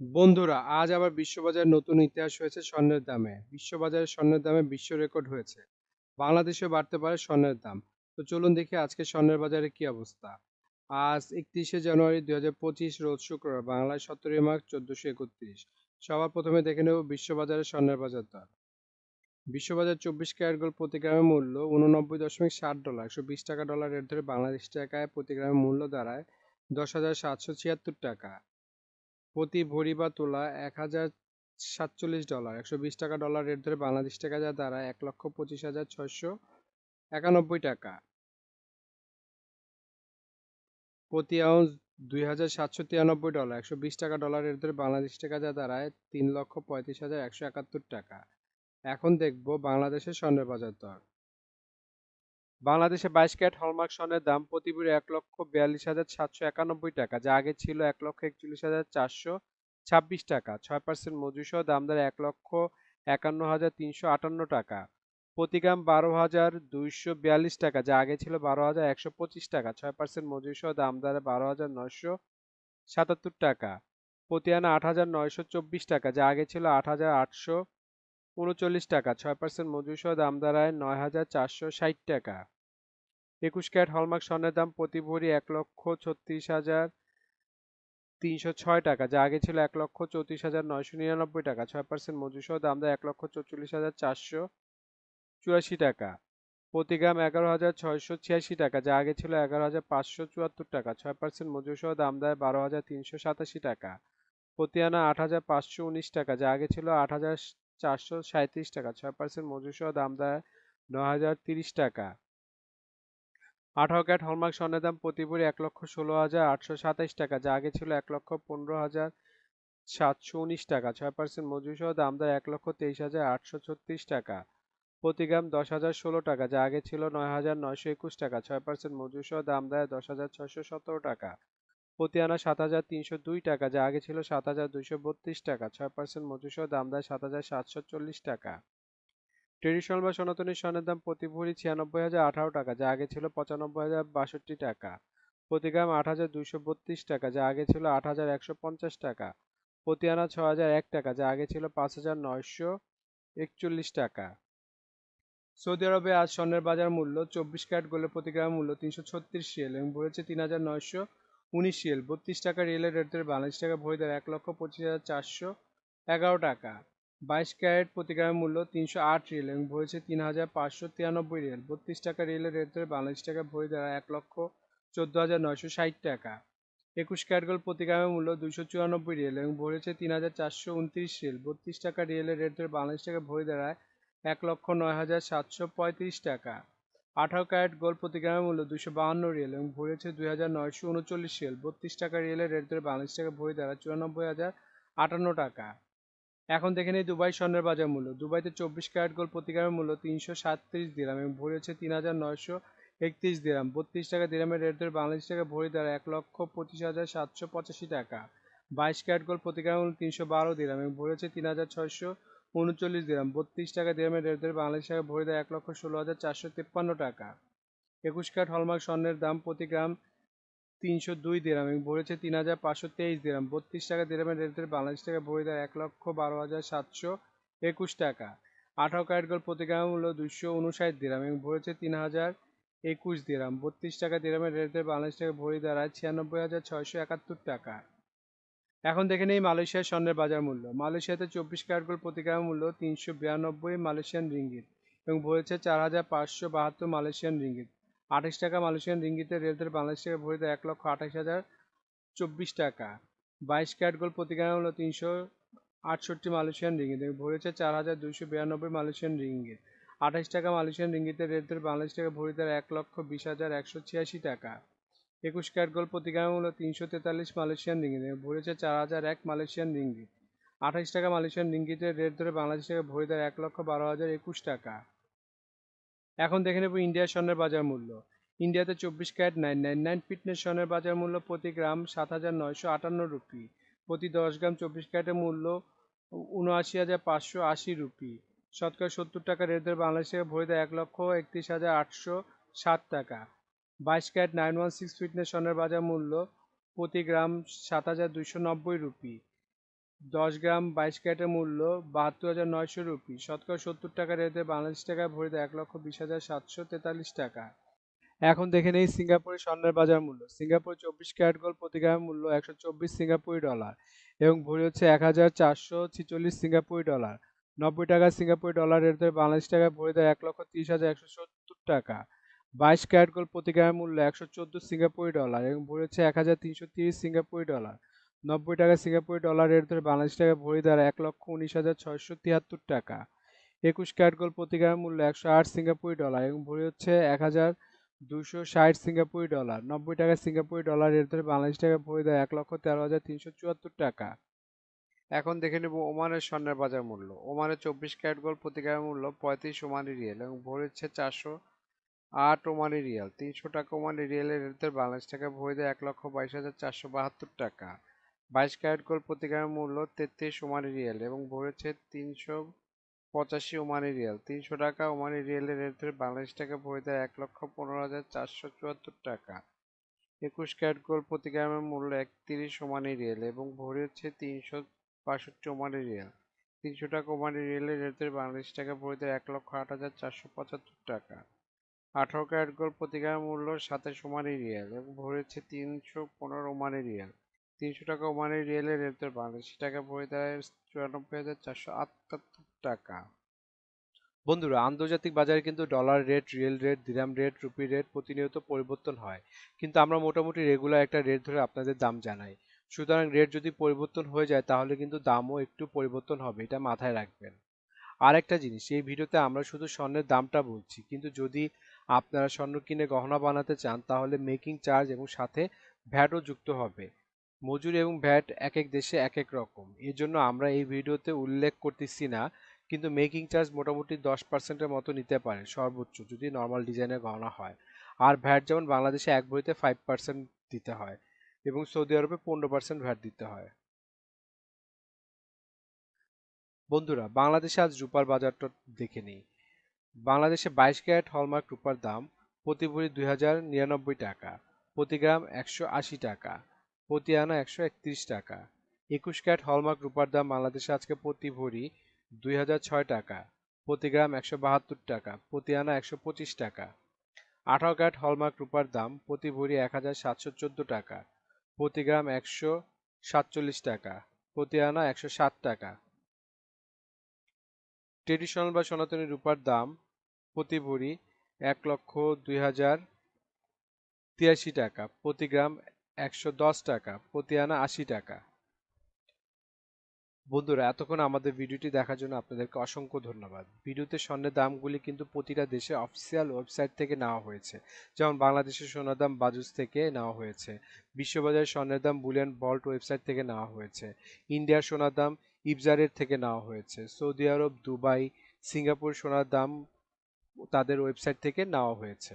বন্ধুরা, আজ আবার বিশ্ববাজারে নতুন ইতিহাস হয়েছে স্বর্ণের দামে। বিশ্ববাজারে স্বর্ণের দামে বিশ্ব রেকর্ড হয়েছে। বাংলাদেশেও বাড়তে পারে স্বর্ণের দাম। তো চলুন দেখি আজকে স্বর্ণের বাজারে কি অবস্থা। আজ একত্রিশে জানুয়ারি দুই হাজার পঁচিশ, রোজ শুক্রবার, বাংলায় সতেরোই মার্চ চোদ্দশো একত্রিশ। সবার প্রথমে দেখে নেব বিশ্ববাজারে স্বর্ণের বাজার দর। বিশ্ববাজার চব্বিশ ক্যারেট গোল্ড প্রতি গ্রামের মূল্য উননব্বই দশমিক ষাট ডলার। একশো বিশ টাকা ডলার রেট ধরে বাংলাদেশ টাকায় প্রতি গ্রামের মূল্য দাঁড়ায় দশ হাজার সাতশো ছিয়াত্তর টাকা। প্রতি ভরি বা তোলা এক হাজার সাতচল্লিশ ডলার। একশো বিশ টাকা ডলার রেট ধরে বাংলাদেশ টাকা যা দাঁড়ায় এক লক্ষ পঁচিশ হাজার ছয়শো একানব্বই টাকা। প্রতি আউন্স দুই হাজার সাতশো তিরানব্বই ডলার। একশো বিশ টাকা ডলার রেট ধরে বাংলাদেশ টাকা যা দাঁড়ায় তিন লক্ষ পঁয়ত্রিশ হাজার একশো একাত্তর টাকা। এখন দেখব বাংলাদেশের স্বর্ণের বাজার দর। বাংলাদেশে বাইশ ক্যারেট হলমার্ক স্বর্ণের দাম প্রতি ভরি এক লক্ষ বিয়াল্লিশ হাজার সাতশো একানব্বই টাকা, যা আগে ছিল এক লক্ষ একচল্লিশ হাজার চারশো ছাব্বিশ টাকা। ছয় পার্সেন্ট মজুরিসহ দাম দাঁড়ায় এক লক্ষ একান্ন হাজার তিনশো আটান্ন টাকা। প্রতি গ্রাম বারো হাজার দুইশো বিয়াল্লিশ টাকা, যা আগে ছিল বারো হাজার একশো পঁচিশ টাকা। ছয় পার্সেন্ট মজুরিসহ দাম দাঁড়ায় বারো হাজার নয়শো সাতাত্তর টাকা। প্রতি আনা আট হাজার নয়শো চব্বিশ টাকা, যা আগে ছিল আট হাজার আটশো উনচল্লিশ টাকা, ছয় পার্সেন্ট মজুরি সহ দাম দাঁড়ায় নয় হাজার চারশো ষাট টাকা। একুশ ক্যারেট হলমার্ক স্বর্ণের দাম প্রতি ভরি এক লক্ষ ছত্রিশ হাজার তিনশো ছয় টাকা, যা আগে ছিল এক লক্ষ চৌত্রিশ হাজার নয়শো নিরানব্বই টাকা, ছয় পার্সেন্ট মজুরি সহ দাম দেয় এক লক্ষ চৌচল্লিশ হাজার চারশো চুরাশি টাকা। প্রতি গ্রাম এগারো হাজার ছয়শো ছিয়াশি টাকা, যা আগে ছিল এগারো হাজার পাঁচশো চুয়াত্তর টাকা, ছয় পার্সেন্ট মজুরি সহ দাম দেয় বারো হাজার তিনশো সাতাশি টাকা। প্রতি আনা আট হাজার পাঁচশো উনিশ টাকা, যা আগে ছিল আট হাজার চারশো সাঁত্রিশ টাকা, ছয় পার্সেন্ট মজুরি সহ দাম দেয় ন হাজার তিরিশ টাকা। আঠারো ক্যারেট হলমার্ক স্বর্ণের দাম প্রতি ভরি এক লক্ষ ষোলো হাজার আটশো সাতাইশ টাকা, যা আগে ছিল এক লক্ষ পনেরো হাজার সাতশো উনিশ টাকা, ছয় পার্সেন্ট মজুরি সহ দাম দেয় এক লক্ষ তেইশ হাজার আটশো ছত্রিশ টাকা। প্রতি গ্রাম দশ হাজার ষোলো টাকা, যা আগে ছিল নয় হাজার নয়শো একুশ টাকা, ছয় পার্সেন্ট মজুরি সহ দাম দেয় দশ হাজার ছয়শো সতেরো টাকা। প্রতি আনা সাত হাজার তিনশো দুই টাকা, যা আগে ছিল সাত হাজার দুইশো বত্রিশ টাকা, ছয় পার্সেন্ট মজুরি সহ দাম দেয় সাত হাজার সাতশো চল্লিশ টাকা। ট্রেডিশনাল বা সনাতনী স্বর্ণের দাম প্রতি ভরি ছিয়ানব্বই হাজার আঠারো টাকা, যা আগে ছিল পঁচানব্বই হাজার বাষট্টি টাকা। প্রতি গ্রাম আট হাজার দুইশো বত্রিশ টাকা, যা আগে ছিল আট হাজার একশো পঞ্চাশ টাকা। প্রতি আনা ছ হাজার এক টাকা, যা আগে ছিল পাঁচ হাজার নয়শো একচল্লিশ টাকা। সৌদি আরবে আজ স্বর্ণের বাজার মূল্য চব্বিশ ক্যারেট গোল্ডের প্রতি গ্রাম মূল্য তিনশো ছত্রিশ রিয়েল এবং ভরেছে তিন হাজার নয়শো উনিশ রিয়েল বত্রিশ টাকা রিয়েলের রেট ধরে বাংলাদেশ টাকা ভরি দেয় এক লক্ষ পঁচিশ হাজার চারশো এগারো টাকা। বাইশ ক্যারেট প্রতি গ্রামের মূল্য তিনশো আট রিয়েল এবং ভরেছে তিন হাজার পাঁচশো তিরানব্বই রিয়েল বত্রিশ টাকা রিয়েলের রেট ধরে বাংলাদেশ টাকা ভরি দেয় এক লক্ষ চোদ্দ হাজার নয়শো ষাট টাকা। একুশ ক্যারেট গোল্ড প্রতি গ্রামের মূল্য দুইশো চুরানব্বই রিয়েল এবং ভরেছে তিন হাজার চারশো উনত্রিশ রিয়েল বত্রিশ টাকা রিয়েলের রেট ধরে বাংলাদেশ টাকা ভরি দাঁড়ায় এক লক্ষ নয় হাজার সাতশো পঁয়ত্রিশ টাকা। আঠারো ক্যারেট গোল্ড প্রতি গ্রামের মূল্য দুশো বাহান্ন রিয়েল এবং ভরেছে দুই হাজার নয়শো উনচল্লিশ রিয়েল। বত্রিশ টাকা রিয়েলের রেট ধরে বাংলাদেশ টাকা ভরি দাঁড়ায় চুরানব্বই হাজার আটান্ন টাকা। এখন দেখে নিই দুবাই স্বর্ণের বাজার মূল্য। দুবাইতে চব্বিশ ক্যারেট গোল্ড প্রতি গ্রামের মূল্য তিনশো সাতত্রিশ দিরাম এবং ভরেছে তিন হাজার নয়শো একত্রিশ দিরাম। বত্রিশ টাকা দিরামের রেট ধরে বাংলাদেশ টাকা ভরি দাঁড়ায় এক লক্ষ পঁচিশ হাজার সাতশো পঁচাশি টাকা। বাইশ ক্যারেট গোল্ড প্রতি গ্রামের মূল্য তিনশো বারো দিরাম এবং ভরেছে তিন হাজার ছয়শো উনচল্লিশ গ্রাম, বত্রিশ টাকা দিরামের রেট ধরে, বাংলাদেশ টাকা ভরে দেয় এক লক্ষ ষোলো হাজার চারশো তেপ্পান্ন টাকা। একুশ ক্যারেট হলমার্ক স্বর্ণের দাম প্রতি গ্রাম তিনশো দুই দিরাম, এবং ভরেছে তিন হাজার পাঁচশো তেইশ দিরাম। বত্রিশ টাকা দিরামের রেট ধরে, বাংলাদেশ টাকা ভরে দেয় এক লক্ষ বারো হাজার সাতশো একুশ টাকা। আঠারো ক্যারেট গোল্ড প্রতি গ্রাম মূল্য দুশো উনষাট দিরাম, এবং ভরেছে তিন হাজার একুশ দিরাম। বত্রিশ টাকা দিরামের রেট ধরে, বাংলাদেশ টাকা ভরে দাঁড়ায় ছিয়ানব্বই হাজার ছয়শো একাত্তর টাকা। এখন দেখে নেই মালয়েশিয়ার স্বর্ণের বাজার মূল্য। মালয়েশিয়াতে চব্বিশ ক্যারেট গোল্ড প্রতি গ্রাম মূল্য তিনশো বিরানব্বই মালয়েশিয়ান রিঙ্গিত এবং ভরেছে চার হাজার পাঁচশো বাহাত্তর মালয়েশিয়ান রিঙ্গিত। আঠাশ টাকা মালয়েশিয়ান রিঙ্গিতের রেলদের বাংলাদেশ টাকা ভরে দেয় এক লক্ষ আঠাশ হাজার চব্বিশ টাকা। বাইশ ক্যারেট গোল্ড প্রতি গ্রাম হলো তিনশো আটষট্টি মালয়েশিয়ান রিঙ্গিত এবং ভরেছে চার হাজার দুইশো বিরানব্বই মালয়েশিয়ান রিঙ্গিত। আঠাশ টাকা মালয়েশিয়ান রিঙ্গিতের রেলদের বাংলাদেশ টাকা ভরে এক লক্ষ বিশ হাজার একশো ছিয়াশি টাকা। একুশ ক্যারেট গোল্ড প্রতি গ্রাম হলো তিনশো তেতাল্লিশ মালয়েশিয়ান রিঙ্গিত। ভরেছে চার হাজার এক মালয়েশিয়ান রিঙ্গিত আঠাশ টাকা মালয়েশিয়ান রিঙ্গিতের রেট ধরে বাংলাদেশ টাকা ভরে দেয় এক লক্ষ বারো হাজার একুশ টাকা। এখন দেখে নেব ইন্ডিয়ার স্বর্ণের বাজার মূল্য। ইন্ডিয়াতে চব্বিশ carat nine nine nine fineness স্বর্ণের বাজার মূল্য প্রতি গ্রাম সাত হাজার নয়শো আটান্ন রুপি। প্রতি দশ গ্রাম চব্বিশ ক্যারেটের মূল্য উনআশি হাজার পাঁচশো আশি রুপি। শতকরা সত্তর টাকা রেট ধরে বাংলাদেশ থেকে ভরে দেয় এক লক্ষ একত্রিশ হাজার আটশো সাত টাকা। বাইশ carat nine one six fineness স্বর্ণের বাজার মূল্য প্রতি গ্রাম সাত হাজার দুইশো নব্বই রুপি। দশ গ্রাম বাইশ ক্যারেটের মূল্য বাহাত্তর হাজার নয়শো রুপি। শতকরা সত্তর টাকা রেটে বাংলাদেশ টাকায় ভরিতে এক লক্ষ বিশ হাজার সাতশো তেতাল্লিশ টাকা। এখন দেখে নেই সিঙ্গাপুরের স্বর্ণের বাজার মূল্য। সিঙ্গাপুর চব্বিশ ক্যারেট গোল্ড প্রতি গ্রামের মূল্য একশো চব্বিশ সিঙ্গাপুরি ডলার এবং ভরি হচ্ছে এক হাজার চারশো ছিচল্লিশ সিঙ্গাপুরি ডলার। নব্বই টাকা সিঙ্গাপুরি ডলার রেট বাংলাদেশ টাকায় দেয় এক লক্ষ তিরিশ হাজার একশো সত্তর টাকা। বাইশ ক্যারেট গোল্ড প্রতি গ্রামের মূল্য একশো চোদ্দ সিঙ্গাপুরি ডলার এবং ভরি হচ্ছে এক হাজার তিনশো তিরিশ সিঙ্গাপুরি ডলার। নব্বই টাকা সিঙ্গাপুরি ডলার রেট ধরে বাংলাদেশ টাকায় ভরি দেয় এক লক্ষ উনিশ হাজার ছয়শো তিয়াত্তর টাকা। একুশ ক্যারেট গোল্ড প্রতি গ্রামের মূল্য একশো আট সিঙ্গাপুরি ডলার এবং ভরি হচ্ছে এক হাজার দুশো ষাট সিঙ্গাপুরি ডলার। নব্বই টাকা সিঙ্গাপুরি ডলার রেট ধরে বাংলাদেশ টাকা ভরি দেয় এক লক্ষ তেরো হাজার তিনশো চুয়াত্তর টাকা। এখন দেখে নেব ওমানের স্বর্ণের বাজার মূল্য। ওমানের চব্বিশ ক্যারেট গোল্ড প্রতি গ্রামের মূল্য পঁয়ত্রিশ ওমানি রিয়েল এবং ভরে হচ্ছে চারশো আট ওমানি রিয়াল, তিনশো টাকা ওমানি রিয়েলের রেট ধরে বাংলাদেশ টাকা ভরে দেয় এক লক্ষ বাইশ হাজার চারশো বাহাত্তর টাকা। বাইশ ক্যারেট গোল্ড প্রতি গ্রামের মূল্য তেত্রিশ ওমানি রিয়েল এবং ভরেছে তিনশো পঁচাশি ওমানি রিয়াল। তিনশো টাকা ওমানি রিয়ালের রেট ধরে বাংলাদেশ টাকা ভরে দেয় এক লক্ষ পনেরো হাজার চারশো চুয়াত্তর টাকা। একুশ ক্যারেট গোল্ড প্রতি গ্রামের মূল্য একত্রিশ ওমানি রিয়াল এবং ভরে হচ্ছে তিনশো বাষট্টি ওমানি রিয়াল। তিনশো টাকা ওমানি রিয়ালের রেট ধরে বাংলাদেশ টাকা ভরে দেয় এক লক্ষ আট হাজার চারশো পঁচাত্তর টাকা। আঠারো ক্যারেট গোল্ড প্রতি মূল্য সাতাশ ওমানি রিয়াল এবং ভরেছে তিনশো পনেরো ওমানি রিয়াল। তিনশো টাকা ওমানি রিয়েলের রেট বাংলাদেশি টাকা ভরে দেয় চুরানব্বই হাজার চারশো আটাত্তর টাকা। বন্ধুরা, আন্তর্জাতিক বাজারে কিন্তু dollar rate riyal rate dirham rate rupee rate প্রতিনিয়ত পরিবর্তন হয়। কিন্তু আমরা মোটামুটি রেগুলার একটা রেট ধরে আপনাদের দাম জানাই। সুতরাং রেট যদি পরিবর্তন হয়ে যায়, তাহলে কিন্তু দামও একটু পরিবর্তন হবে, এটা মাথায় রাখবেন। আর একটা জিনিস, এই ভিডিওতে আমরা শুধু স্বর্ণের দামটা বলছি, কিন্তু যদি আপনারা স্বর্ণ কিনে গহনা বানাতে চান, তাহলে মেকিং চার্জ এবং সাথে ভ্যাটও যুক্ত হবে। মজুরি এবং ভ্যাট এক এক দেশে এক এক রকম। এর জন্য আমরা এই ভিডিওতে উল্লেখ করতেছি না, কিন্তু মেকিং চার্জ মোটামুটি দশ পার্সেন্টের মতো নিতে পারে সর্বোচ্চ, যদি নর্মাল ডিজাইনের গহনা হয়। আর ভ্যাট যেমন বাংলাদেশে এক বইতে ফাইভ পার্সেন্ট দিতে হয় এবং সৌদি আরবে পনেরো পার্সেন্ট ভ্যাট দিতে হয়। বন্ধুরা, বাংলাদেশে আজ রূপার বাজারটা দেখে নিই। বাংলাদেশে বাইশ ক্যারেট হলমার্ক রূপার দাম প্রতি ভরি দুই হাজার নিরানব্বই টাকা, প্রতি গ্রাম একশো আশি টাকা, প্রতি আনা একশো একত্রিশ টাকা। একুশ ক্যারেট হলমার্ক রূপার দাম বাংলাদেশে আজকে প্রতি ভরি দুই হাজার ছয় টাকা, প্রতি গ্রাম একশো বাহাত্তর টাকা, প্রতি আনা একশো পঁচিশ টাকা। আঠারো ক্যারেট হলমার্ক রূপার দাম প্রতি ভরি এক হাজার সাতশো চোদ্দ টাকা, প্রতি গ্রাম একশো সাতচল্লিশ টাকা, প্রতি আনা একশো ষাট টাকা। ট্রেডিশনাল বা সনাতনী রূপার দাম প্রতি ভরি এক লক্ষ দুই হাজার তিরাশি টাকা, প্রতি গ্রাম একশো দশ টাকা, প্রতি আনা আশি টাকা। বন্ধুরা, এতক্ষণ আমাদের ভিডিওটি দেখার জন্য আপনাদেরকে অসংখ্য ধন্যবাদ। ভিডিওতে স্বর্ণের দামগুলি কিন্তু প্রতিটা দেশে অফিসিয়াল ওয়েবসাইট থেকে নেওয়া হয়েছে। যেমন বাংলাদেশের সোনার দাম বাজুস থেকে নেওয়া হয়েছে বিশ্ববাজারের স্বর্ণের দাম বুলিয়ান বল্ট ওয়েবসাইট থেকে নেওয়া হয়েছে, ইন্ডিয়ার সোনার দাম ইবজারের থেকে নেওয়া হয়েছে, সৌদি আরব, দুবাই, সিঙ্গাপুর সোনার দাম তাদের ওয়েবসাইট থেকে নেওয়া হয়েছে।